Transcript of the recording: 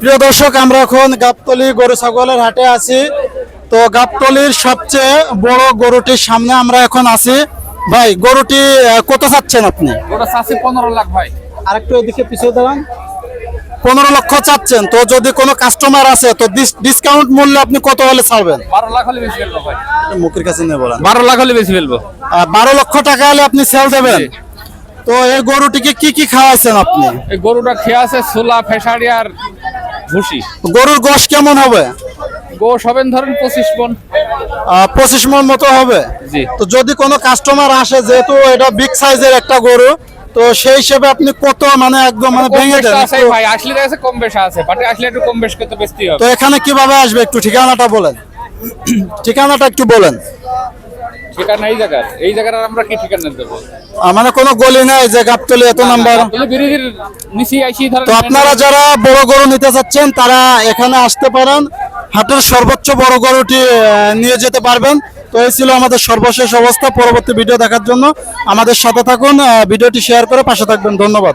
প্রিয় দর্শক আমরা এখন গাবতলি গরু ছাগলের হাটে আছি। তো গাবতলির সবচেয়ে বড় গরুটির সামনে আমরা এখন আছি। ভাই গরুটি কত চাচ্ছেন আপনি? ওটা পনেরো লাখ ভাই। আরেকটু এদিকে পিছিয়ে দাঁড়ান। পনেরো লক্ষ চাচ্ছেন। তো যদি কোনো কাস্টমার আছে তো ডিসকাউন্ট মূল্যে আপনি কত হলে ছাড়বেন? বারো লাখ হলে বেশি ফেলব ভাই। মুখের কাছে নিয়ে বলেন। বারো লাখ হলে বেশি ফেলব। বারো লক্ষ টাকা হলে আপনি সেল দেবেন। তো এই গরুটিকে কি কি খাওয়াইছেন আপনি? এই গরুটা খেয়ে আছে ছোলা ফেসারি আর ভুসি। গরুর গোশ কেমন হবে? গোশ হবেন ধরেন পঁচিশ আহ, পঁচিশ মন মতো হবে? জি। তো যদি কোনো কাস্টমার আসে যেহেতু এটা বিগ সাইজের একটা গরু তো সেই হিসেবে আপনি কত মানে একদম মানে ভেঙে দেন ভাই আসলে আছে কম বেশ আছে বাটে আসলে একটু কম বেশ করতে বেশি তো এখানে কীভাবে আসবে একটু ঠিকানাটা বলেন। ঠিকানাটা একটু বলেন। ঠিকানা এই জায়গার? এই জায়গার আমরা কি ঠিকানা দেবো? মানে কোনো গলি নেই যে গাবতলি এত নাম্বার। তো আপনারা যারা বড় গরু নিতে চাচ্ছেন তারা এখানে আসতে পারেন। হাটের সর্বোচ্চ বড় গরুটি নিয়ে যেতে পারবেন। তো এই ছিল আমাদের সর্বশেষ অবস্থা পরবর্তী ভিডিও দেখার জন্য। আমাদের সাথে থাকুন ভিডিওটি শেয়ার করে পাশে থাকবেন। ধন্যবাদ।